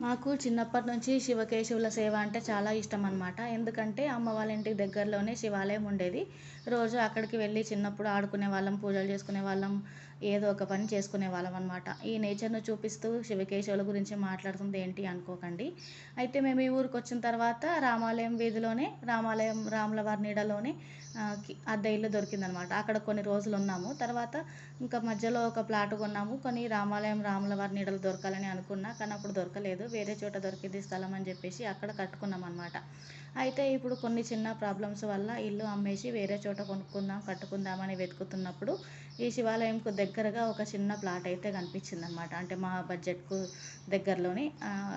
మాకు చిన్నప్పటి నుంచి శివకేశవుల సేవ అంటే చాలా ఇష్టం అనమాట ఎందుకంటే అమ్మ వాళ్ళ ఇంటికి దగ్గరలోనే శివాలయం ఉండేది. రోజు అక్కడికి వెళ్ళి చిన్నప్పుడు ఆడుకునే వాళ్ళం పూజలు చేసుకునే వాళ్ళం ఏదో ఒక పని చేసుకునే వాళ్ళం అనమాట ఈ నేచర్ను చూపిస్తూ శివకేశవుల గురించి మాట్లాడుతుంది ఏంటి అనుకోకండి. అయితే మేము ఈ ఊరికి వచ్చిన తర్వాత రామాలయం వీధిలోనే రామాలయం రాములవారి నీడలోనే అద్దె ఇల్లు దొరికిందనమాట అక్కడ కొన్ని రోజులు ఉన్నాము. తర్వాత ఇంకా మధ్యలో ఒక ప్లాట్ కొన్నాము. కొన్ని రామాలయం రాములవారి నీడలు దొరకాలని అనుకున్నా. కానీ అప్పుడు దొరకలేదు. వేరే చోట దొరికింది స్థలం అని చెప్పేసి అక్కడ కట్టుకున్నాం అనమాట అయితే ఇప్పుడు కొన్ని చిన్న ప్రాబ్లమ్స్ వల్ల ఇల్లు అమ్మేసి వేరే చోట కొనుక్కుందాం కట్టుకుందామని వెతుకుతున్నప్పుడు ఈ శివాలయంకు దగ్గరగా ఒక చిన్న ప్లాట్ అయితే కనిపించింది అనమాట అంటే మా బడ్జెట్కు దగ్గరలోని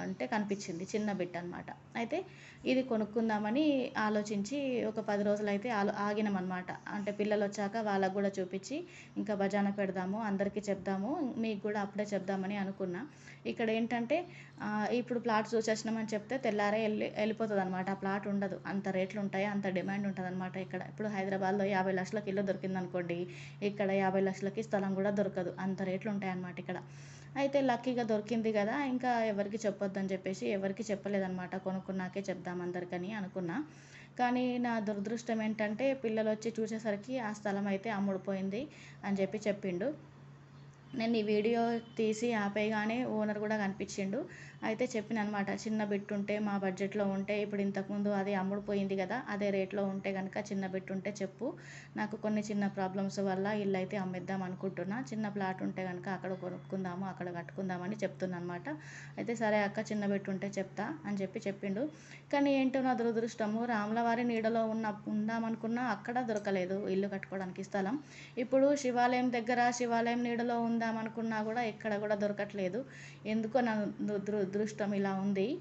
అంటే కనిపించింది చిన్న బిట్ అనమాట అయితే ఇది కొనుక్కుందామని ఆలోచించి ఒక పది రోజులు అయితే ఆలో ఆగినాం అనమాట అంటే పిల్లలు వచ్చాక వాళ్ళకు కూడా చూపించి ఇంకా భజాన పెడదాము అందరికీ చెప్దాము మీకు కూడా అప్పుడే చెప్దామని అనుకున్నా. ఇక్కడ ఏంటంటే ఇప్పుడు ప్లాట్ చూసేసినామని చెప్తే తెల్లారే వెళ్ళి వెళ్ళిపోతుంది అనమాట ఆ ప్లాట్ ఉండదు. అంత రేట్లు ఉంటాయి అంత డిమాండ్ ఉంటుంది అనమాట ఇక్కడ. ఇప్పుడు హైదరాబాద్లో యాభై లక్షలకి ఇల్లు దొరికింది అనుకోండి ఇక్కడ యాభై లక్షలకి స్థలం కూడా దొరకదు. అంత రేట్లు ఉంటాయి అనమాట ఇక్కడ. అయితే లక్కీగా దొరికింది కదా ఇంకా ఎవరికి చెప్పొద్దని చెప్పేసి ఎవరికి చెప్పలేదన్నమాట. కొనుక్కున్నాకే చెప్దాం అందరికని అనుకున్నా. కానీ నా దురదృష్టం ఏంటంటే పిల్లలు వచ్చి చూసేసరికి ఆ స్థలం అయితే అమ్ముడుపోయింది అని చెప్పి చెప్పిండు. నేను ఈ వీడియో తీసి ఆపేయగానే ఓనర్ కూడా కనిపించిండు. అయితే చెప్పిన అనమాట చిన్న బిట్ ఉంటే మా బడ్జెట్లో ఉంటే ఇప్పుడు ఇంతకుముందు అది అమ్ముడుపోయింది కదా అదే రేట్లో ఉంటే కనుక చిన్న బిట్ ఉంటే చెప్పు. నాకు కొన్ని చిన్న ప్రాబ్లమ్స్ వల్ల ఇల్లు అయితే అమ్మేద్దాం అనుకుంటున్నా. చిన్న ప్లాట్ ఉంటే కనుక అక్కడ కొనుక్కుందాము అక్కడ కట్టుకుందామని చెప్తున్నా అనమాట అయితే సరే అక్క చిన్న బిట్ ఉంటే చెప్తా అని చెప్పి చెప్పిండు. కానీ ఏంటో నా దురదృష్టము రాములవారి నీడలో ఉన్న ఉందామనుకున్నా అక్కడ దొరకలేదు ఇల్లు కట్టుకోవడానికి స్థలం. ఇప్పుడు శివాలయం దగ్గర శివాలయం నీడలో అనుకున్నా కూడా ఎక్కడ కూడా దొరకట్లేదు. ఎందుకో నా దురదృష్టం ఇలా ఉంది.